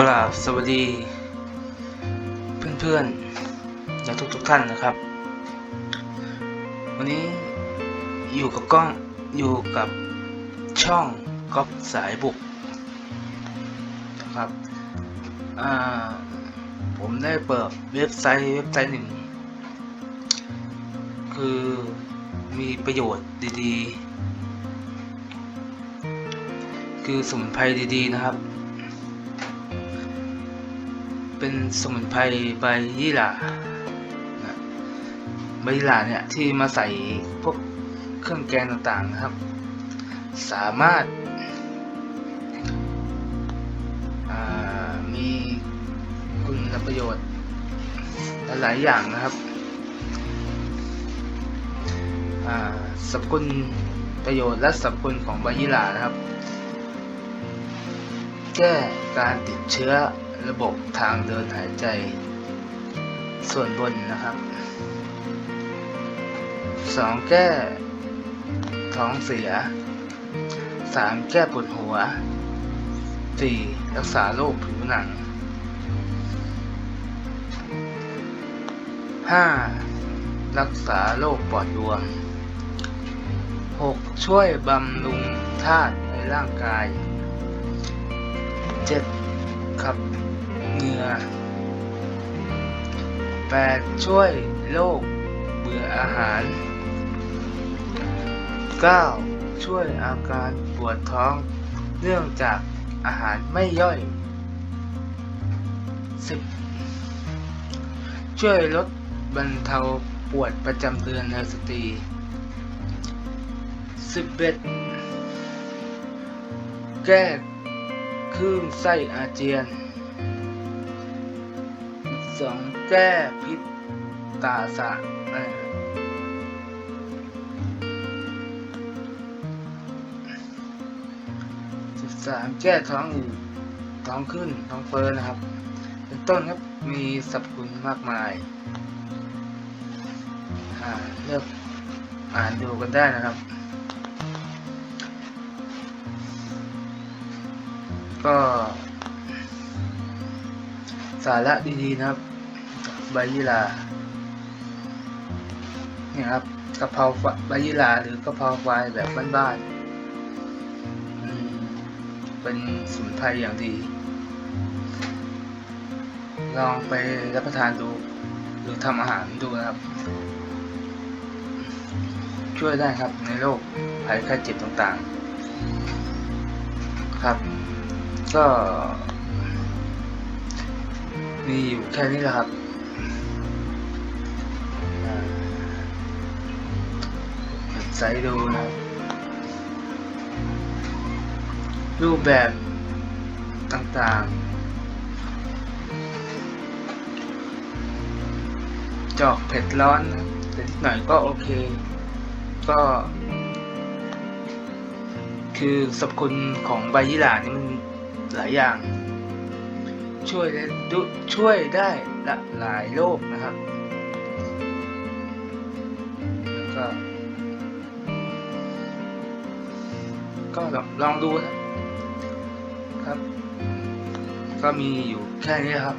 กราบสวัสดี เพื่อนๆและทุกๆท่านนะครับ วันนี้อยู่กับกล้องอยู่กับช่องก๊อฟสายบุกนะครับผมได้เปิดเว็บไซต์เว็บไซต์หนึ่ง คือมีประโยชน์ดีๆ คือสมุนไพรดีๆนะครับ เป็นสมุนไพรใบยี่หร่านะใบยี่หร่าเนี่ยที่มาใส่พวกเครื่องแกงต่างๆนะครับ สามารถามีคุณประโยชน์หลายๆอย่างนะครับสรรพคุณประโยชน์และสรรพคุณของใบยี่หร่านะครับ แก้การติดเชื้อ ระบบทางเดินหายใจ ส่วนบนนะครับ 2. แก้ท้องเสีย 3. แก้ปวดหัว 4. รักษาโรคผิวหนัง 5. รักษาโรคปอดบวม 6. ช่วยบำรุงธาตุในร่างกาย 7. ขับ เหงื่อ 8. ช่วยโรคเบื่ออาหาร 9. ช่วยอาการปวดท้อง เนื่องจากอาหารไม่ย่อย 10. ช่วยลดบรรเทาปวดประจำเดือนในสตรี 11. แก้คลื่นไส้อาเจียน 2. แก้พิษตาสะเอ่อ13แก้ท้องอืดท้องขึ้นท้องเฟ้อนะครับ เป็นต้นครับมีสรรพคุณมากมายาเลือกอ่านดูกันได้นะครับ ก็ สาระดีๆนะครับ ใบยี่หร่าเนี่ยครับกะเพราใบยี่หร่าหรือกะเพราไฟแบบบ้านๆเป็นสมุนไพรอย่างดี ลองไปรับประทานดู หรือทำอาหารดูนะครับ ช่วยได้ครับในโรคภัยไข้เจ็บต่างๆ ครับ ก็ มีอยู่แค่นี้แหละครับอ่าเปิดไซต์ดูนะรูปแบบต่างๆ จอกเผ็ดร้อนนะแต่นิดหน่อยก็โอเค ก็ คือสรรพคุณของใบยี่หร่านี่มันหลายอย่าง ช่วยได้ช่วยได้ละหลายโรคนะครับ แล้วก็ ก็ลอลองดูนะครับ ก็มีอยู่แค่นี้ครับ